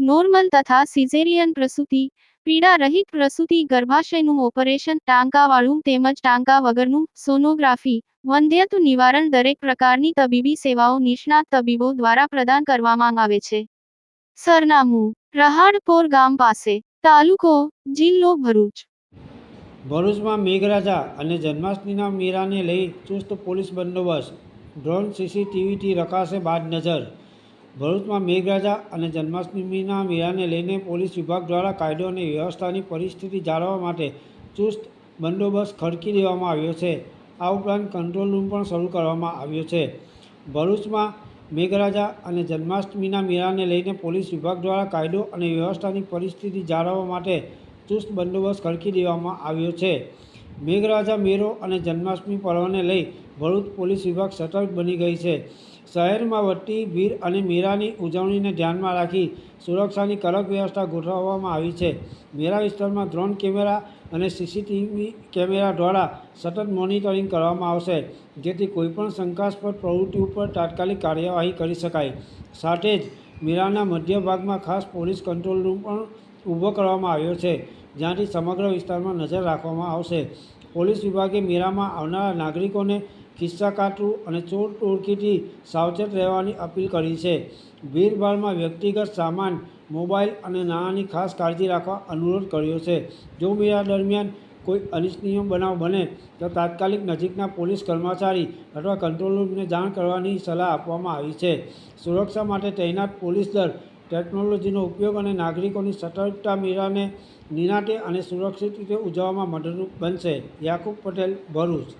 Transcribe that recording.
Normal તથા caesarean પ્રસૂતિ પીડા રહિત પ્રસૂતિ, ગર્ભાશયનું ઓપરેશન, ટાંકાવાળું તેમજ ટાંકા વગરનું સોનોગ્રાફી વંધ્યત્વ નિવારણ દરેક પ્રકારની તબીબી સેવાઓ નિષ્ણાત તબીબો દ્વારા પ્રદાન કરવામાં આવે છે. સરનામું, રહાડપોર ગામ પાસે, તાલુકો, જિલ્લો ભરૂચ. ભરૂચમાં મેઘરાજા અને જન્માષ્ટમીના મેળાને લઈ ચુસ્ત પોલીસ બંદોબસ્ત, ડ્રોન સીસીટીવીથી રખાશે બાદ નજર. ભરૂચમાં મેઘરાજા અને જન્માષ્ટમીના મેળાને લઈને પોલીસ વિભાગ દ્વારા કાયદો અને વ્યવસ્થાની પરિસ્થિતિ જાળવવા માટે ચુસ્ત બંદોબસ્ત ખડકી દેવામાં આવ્યો છે. આ ઉપરાંત કંટ્રોલ રૂમ પણ શરૂ કરવામાં આવ્યો છે. ભરૂચમાં મેઘરાજા અને જન્માષ્ટમીના મેળાને લઈને પોલીસ વિભાગ દ્વારા કાયદો અને વ્યવસ્થાની પરિસ્થિતિ જાળવવા માટે ચુસ્ત બંદોબસ્ત ખડકી દેવામાં આવ્યો છે. મેઘરાજા મેળો અને જન્માષ્ટમી પર્વને લઈ ભરૂચ પોલીસ વિભાગ સતર્ક બની ગઈ છે. શહેરમાં વધતી ભીડ અને મેળાની ઉજવણીને ધ્યાનમાં રાખી સુરક્ષાની કડક વ્યવસ્થા ગોઠવવામાં આવી છે. મેળા વિસ્તારમાં ડ્રોન કેમેરા અને સીસીટીવી કેમેરા દ્વારા સતત મોનિટરિંગ કરવામાં આવશે, જેથી કોઈપણ શંકાસ્પદ પ્રવૃત્તિ ઉપર તાત્કાલિક કાર્યવાહી કરી શકાય. સાથે જ મેળાના મધ્ય ભાગમાં ખાસ પોલીસ કંટ્રોલ રૂમ પણ ઊભો કરવામાં આવ્યો છે, જ્યાંથી સમગ્ર વિસ્તારમાં નજર રાખવામાં આવશે. પોલીસ વિભાગે મેળામાં આવનારા નાગરિકોને ખિસ્સા કાઢવું અને ચોર ટોળકીથી સાવચેત રહેવાની અપીલ કરી છે. ભીડભાડમાં વ્યક્તિગત સામાન, મોબાઈલ અને નાણાંની ખાસ કાળજી રાખવા અનુરોધ કર્યો છે. જો મેળા દરમિયાન કોઈ અનિચ્છનીય બનાવ બને, તો તાત્કાલિક નજીકના પોલીસ કર્મચારી અથવા કંટ્રોલ રૂમને જાણ કરવાની સલાહ આપવામાં આવી છે. સુરક્ષા માટે તૈનાત પોલીસ દળ ટેકનોલોજીનો ઉપયોગ અને નાગરિકોની સતર્કતા મેળાને નિનાટે અને સુરક્ષિત રીતે ઉજવવામાં મદદરૂપ બનશે. યાકુબ પટેલ, ભરૂચ.